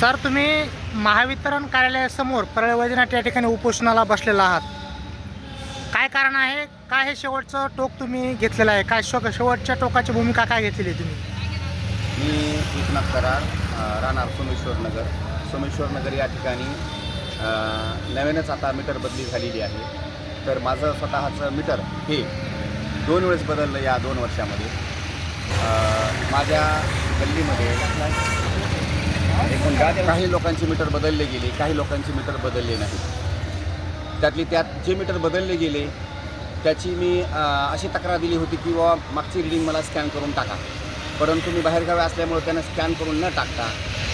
Sir तुम्ही महावितरण कार्यालयासमोर परळ वैद्यनाथ या ठिकाणी उपोषणाला बसलेला आहात. काय कारण आहे? काय हे शेवटचं टोक तुम्ही घेतलेलं आहे? काय शो शेवटच्या टोकाची भूमिका काय घेतलेली आहे तुम्ही? मी एकनाथ करार राहणार सोमेश्वर नगर. सोमेश्वर नगर या ठिकाणी नव्यानेच नवीनच आता मीटर बदली झालेली आहे. तर माझं स्वतःचं मीटर हे दोन वेळेस बदललं या दोन वर्षामध्ये. माझ्या गल्लीमध्ये काही लोकांची मीटर बदलले गेले काही लोकांची मीटर बदलले नाही. त्यातली त्यात जे मीटर बदलले गेले त्याची मी अशी तक्रार दिली होती की बाबा मागची रिडिंग मला स्कॅन करून टाका. परंतु मी बाहेरगावी असल्यामुळे त्यानं स्कॅन करून न टाकता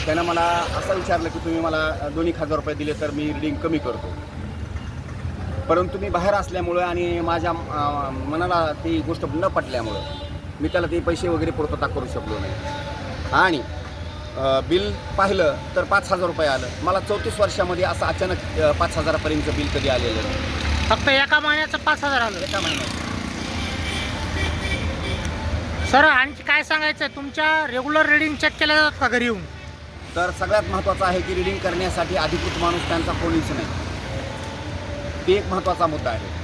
त्यानं मला असं विचारलं की तुम्ही मला दोन एक हजार रुपये दिले तर मी रिडिंग कमी करतो. परंतु मी बाहेर असल्यामुळं आणि माझ्या मनाला ती गोष्ट न पटल्यामुळं मी त्याला ते पैसे वगैरे पूर्तता करू शकलो नाही. आणि बिल पाहिलं तर पाच हजार रुपये आलं. मला चौतीस वर्षामध्ये असं अचानक अ, पाच हजारापर्यंत बिल कधी आलेलं नाही. फक्त एका महिन्याचं पाच हजार आलं. एका महिन्यात सर आणखी काय सांगायचं? आहे तुमच्या रेग्युलर रिडिंग चेक केल्या जातात का घरी येऊन? तर सगळ्यात महत्त्वाचं आहे की रिडिंग करण्यासाठी अधिकृत माणूस त्यांचा कोणीच नाही. ते एक महत्त्वाचा मुद्दा आहे.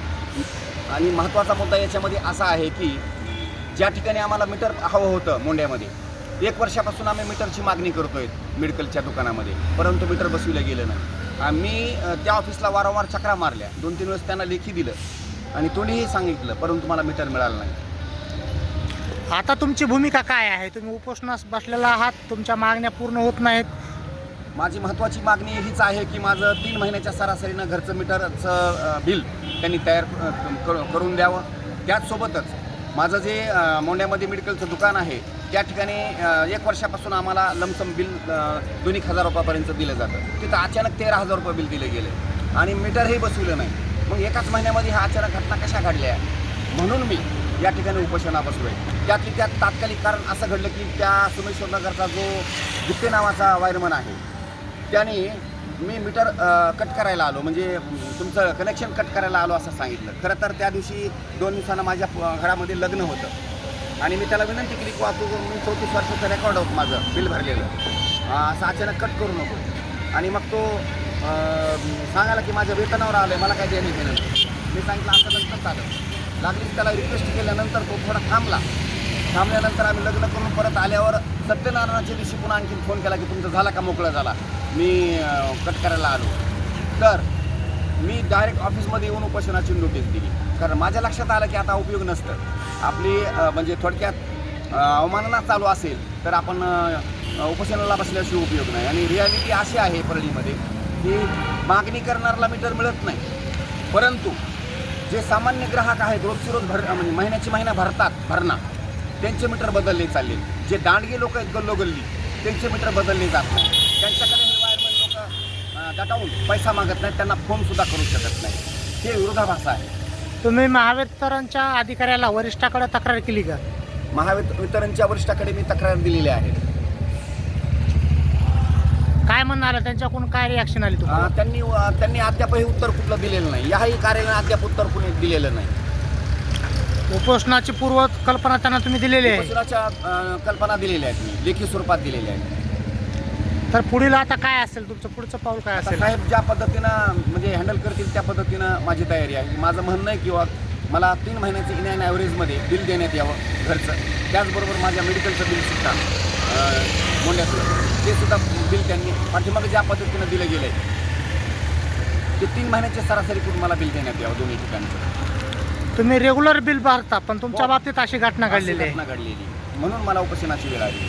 आणि महत्त्वाचा मुद्दा याच्यामध्ये असा आहे की ज्या ठिकाणी आम्हाला मीटर हवं होतं मोंड्यामध्ये एक वर्षापासून आम्ही मीटरची मागणी करतोय मेडिकलच्या दुकानामध्ये परंतु मीटर बसविलं गेलं नाही. आम्ही त्या ऑफिसला वारंवार चक्रा मारल्या. दोन तीन वेळेस त्यांना लेखी दिलं आणि तोंडीही सांगितलं परंतु मला मीटर मिळालं नाही. आता तुमची भूमिका काय आहे? तुम्ही उपोषणास बसलेला आहात तुमच्या मागण्या पूर्ण होत नाहीत. माझी महत्त्वाची मागणी हीच आहे की माझं तीन महिन्याच्या सरासरीनं घरचं मीटरचं बिल त्यांनी तयार करून द्यावं. त्याचसोबतच माझं जे मोंड्यामध्ये मेडिकलचं दुकान आहे त्या ठिकाणी एक वर्षापासून आम्हाला लमसम बिल दोन एक हजार रुपयापर्यंत दिलं जातं. तिथं अचानक तेरा हजार रुपये बिल दिले गेले. आणि मीटरही बसवलं नाही. मग एकाच महिन्यामध्ये ह्या अचानक घटना कशा घडल्या? म्हणून मी या ठिकाणी उपोषणा आहे त्यातली त्यात तात्कालिक कारण असं घडलं की त्या सुमेश्वर नगरचा जो गुप्ते नावाचा वायरमन आहे त्याने मी मीटर कट करायला आलो. म्हणजे तुमचं कनेक्शन कट करायला आलो असं सांगितलं. खरं तर त्या दिवशी दोन दिवसानं माझ्या घरामध्ये लग्न होतं. आणि मी त्याला विनंती केली की वाहतूक मी चौतीस वर्षाचं रेकॉर्ड होतं माझं बिल भरलेलं. असं अचानक कट करू नको. आणि मग तो सांगायला की माझ्या वेतनावर आलं आहे मला काय देणे घेणं मी सांगितलं असं नंतर चालेल लागलीच त्याला रिक्वेस्ट केल्यानंतर तो थोडा थांबला. थांबल्यानंतर आम्ही लग्न करून परत आल्यावर सत्यनारायणाच्या दिवशी पुन्हा आणखीन फोन केला की तुमचं झाला का मोकळा झाला? मी कट करायला आलो. तर मी डायरेक्ट ऑफिसमध्ये येऊन उपोषणाची नोटीस दिली. कारण माझ्या लक्षात आलं की आता उपयोग नसतं. आपली म्हणजे थोडक्यात अवमानना चालू असेल तर आपण उपोषणाला बसल्याशिवाय उपयोग नाही. आणि रियालिटी अशी आहे परळीमध्ये की मागणी करणाऱ्याला मीटर मिळत नाही. परंतु जे सामान्य ग्राहक आहेत रोजची रोज भर म्हणजे महिन्याची महिना भरतात भरणा त्यांचे मीटर बदलले चालले. जे दांडगे लोक आहेत गल्लोगल्ली त्यांचे मीटर बदलले जात नाही. त्यांच्याकडे हे वायरमॅन लोक दटावून पैसा मागत नाहीत त्यांना फोन सुद्धा करू शकत नाही. हे विरोधाभास आहे. तुम्ही महावितरणच्या अधिकाऱ्याला वरिष्ठाकडे तक्रार केली का? महावित वितरणच्या वरिष्ठाकडे मी तक्रार दिलेली आहे. काय म्हणणं आलं? त्यांच्याकडून काय रिॲक्शन आली तुम्हाला? त्यांनी त्यांनी अद्यापही उत्तर कुठलं दिलेलं नाही. याही कार्यालयाने अद्याप उत्तर कुणी दिलेलं नाही. उपोषणाची पूर्व कल्पना त्यांना तुम्ही दिलेली आहे. उपोषणाच्या अ, कल्पना दिलेल्या आहेत मी लेखी स्वरूपात दिलेल्या आहेत तर पुढील आता काय असेल? तुमचं पुढचं पाऊल काय आता असेल? साहेब ज्या पद्धतीनं म्हणजे हँडल करतील त्या पद्धतीनं माझी तयारी आहे. माझं म्हणणं आहे किंवा मला तीन महिन्याचं इन अँड ॲव्हरेजमध्ये बिल देण्यात यावं घरचं. त्याचबरोबर माझ्या मेडिकलचं बिलसुद्धा अं, मोंड्यातलं ते सुद्धा बिल त्यांनी पाठीमागे ज्या पद्धतीनं दिलं गेलं आहे ते तीन महिन्याचे सरासरी करून मला बिल देण्यात यावं दोन्ही ठिकाणचं. तुम्ही रेग्युलर बिल भरता पण तुमच्या हो. बाबतीत अशी घटना घडलेली आहे. घटना घडलेली. म्हणून मला उपोषणाची वेळ आली.